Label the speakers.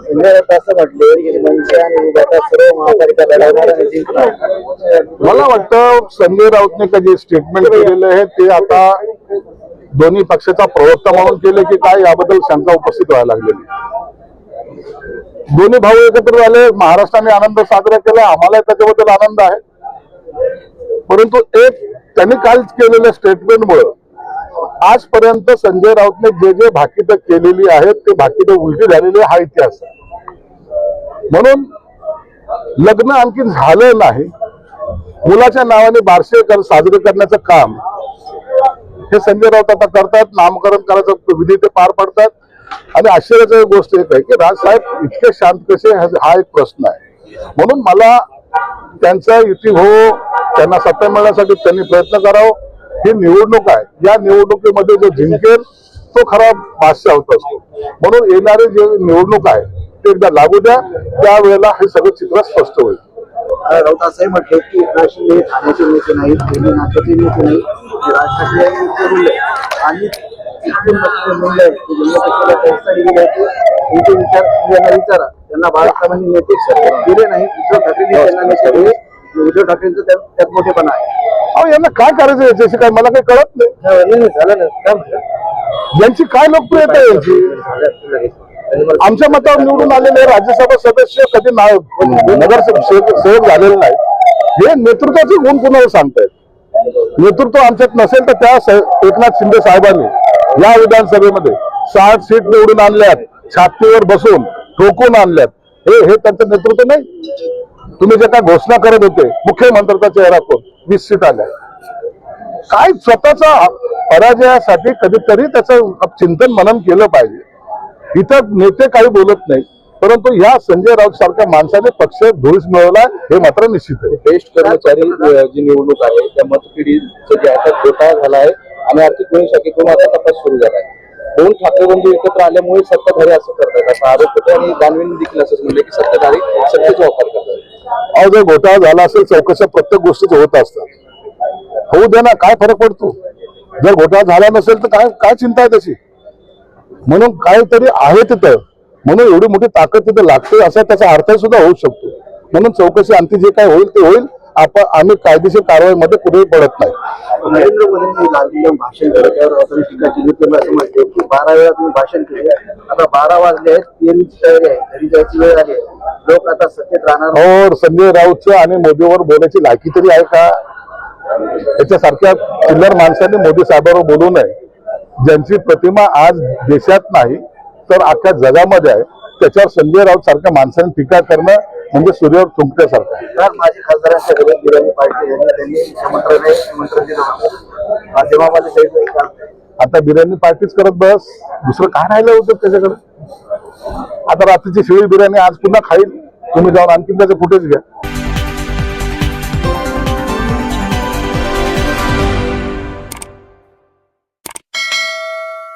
Speaker 1: संजय असं म्हटले की मनसे आणि उभाटा सर्व महापालिका लढवणार आणि जिंकणार
Speaker 2: मला वाटतं संजय राऊतने का जे स्टेटमेंट केलेलं आहे ते आता दोन्ही पक्षाचा प्रवक्ता म्हणून केले की काय याबद्दल शंका उपस्थित व्हायला लागलेली दोन्ही भाऊ एकत्र झाले महाराष्ट्राने आनंद साजरा केला आम्हाला त्याच्याबद्दल आनंद आहे. परंतु एक त्यांनी काल केलेल्या स्टेटमेंटमुळे आजपर्यंत संजय राऊतने जे जे भाकीतं केलेली आहेत ते भाकीतं उलटी झालेली हा इतिहास आहे. म्हणून लग्न आणखी झालं नाही. मुलाच्या नावाने बारसे कर साजरे करण्याचं काम हे संजय राऊत आता करतात नामकरण करायचं विधी ते पार पडतात. आणि आश्चर्याची गोष्ट एक आहे की राजसाहेब इतके शांत कसे हा हा एक प्रश्न आहे. म्हणून मला त्यांचा युती हो त्यांना सत्ता मिळण्यासाठी त्यांनी प्रयत्न करावं. ही निवडणूक आहे. या निवडणुकीमध्ये जो जिंकेल तो खरा भाष्य होत असतो. म्हणून येणारे जे निवडणूक आहे ते एकदा लागू द्या. त्यावेळेला हे सगळं चित्र स्पष्ट होईल.
Speaker 1: राऊत असंही म्हटले की राष्ट्रीय ठाण्याचे नेते नाही दिल्ली नाट्याचे नेते नाही राज ठाकरे आणि यांना विचारा त्यांना बाळासाहेबांनी नेते दिले नाही उद्धव ठाकरेंनी त्यांना नेते दिले. उद्धव ठाकरेंचं त्यात मोठेपणा आहे.
Speaker 2: अहो यांना काय करायचं याच्याशी? काय मला काही कळत नाही.
Speaker 1: झालं ना. काय
Speaker 2: यांची काय लोकप्रियता आहे यांची? आमच्या मतावर निवडून आलेले राज्यसभा सदस्य कधी ना- नगरसेवक सेवक सेवक झालेले नाही हे नेतृत्वाचे गुण कुणाला सांगतायत? नेतृत्व आमच्यात नसेल तर त्या स- एकनाथ शिंदे साहेबांनी या विधानसभेमध्ये साठ सीट निवडून आणल्यात छातीवर बसून ठोकून आणल्यात. हे हे त्यांचं नेतृत्व नाही. तुम्ही जे काय घोषणा करत होते मुख्यमंत्र्याचा चेहरा कोण? निश्चित आल्या. काय स्वतःचा पराजयासाठी कधीतरी त्याचं चिंतन मनन केलं पाहिजे. इथं नेते काही बोलत नाही परंतु या संजय राऊत सारख्या माणसाने पक्ष धुळीस मिळवला हे मात्र निश्चित आहे.
Speaker 3: बेस्ट कर्मचारी जी निवडणूक आहे त्या मतपिढीचं जे आता घोटाळा झाला आहे आणि आर्थिक गुन्हे शाखेतून आता तपास सुरू झाला आहे. दोन ठाकरेबंधू एकत्र आल्यामुळे सत्ताधारी असं करतात. असा आरोप होतो आणि दानवेंनी देखील असंच म्हणलं की सत्ताधारी सत्तेचा वापर करतात.
Speaker 2: अहो जर घोटाळा झाला असेल चौकशा प्रत्येक गोष्टीच होत असतात. होऊ दे ना काय फरक पडतो? जर घोटाळा झाला नसेल तर काय काय चिंता आहे त्याची? म्हणून काहीतरी आहे तिथं. म्हणून एवढी मोठी ताकद तिथं लागते असा त्याचा अर्थ सुद्धा होऊ शकतो. म्हणून चौकशी आणखी जे काय होईल ते होईल. आपण आम्ही कायदेशीर कारवाईमध्ये कुठेही पडत नाही.
Speaker 1: नरेंद्र मोदी भाषण करत टीका केली असं म्हटले की बारा वेळा तुम्ही भाषण केले. आता बारा वाजले आहेत तयारी आहे घरी जायची वेळ आली आहे. लोक आता सत्तेत राहणार
Speaker 2: और संजय राऊतचं आणि मोदीवर बोलायची लायकी तरी आहे का? त्याच्यासारख्या चिल्लर माणसाने मोदी साहेबांवर बोलू नये. ज्यांची प्रतिमा आज देशात नाही तर अख्ख्या जगामध्ये आहे. त्याच्यावर संजय राऊत सारख्या माणसाने टीका करणं म्हणजे सूर्यावर
Speaker 1: काल माझी खासदारांच्या पार्टी यांनी त्यांनी निमंत्रण निमंत्रण दिलं होतं. माध्यमामध्ये काही काम नाही.
Speaker 2: आता बिर्याणी पार्टीच करत बस. दुसरं काय राहिलं होतं त्याच्याकडे? आता रात्रीची शिळी बिर्याणी आज पुन्हा खाईल. तुम्ही जाऊन आणखी त्याचे फुटेज घ्या.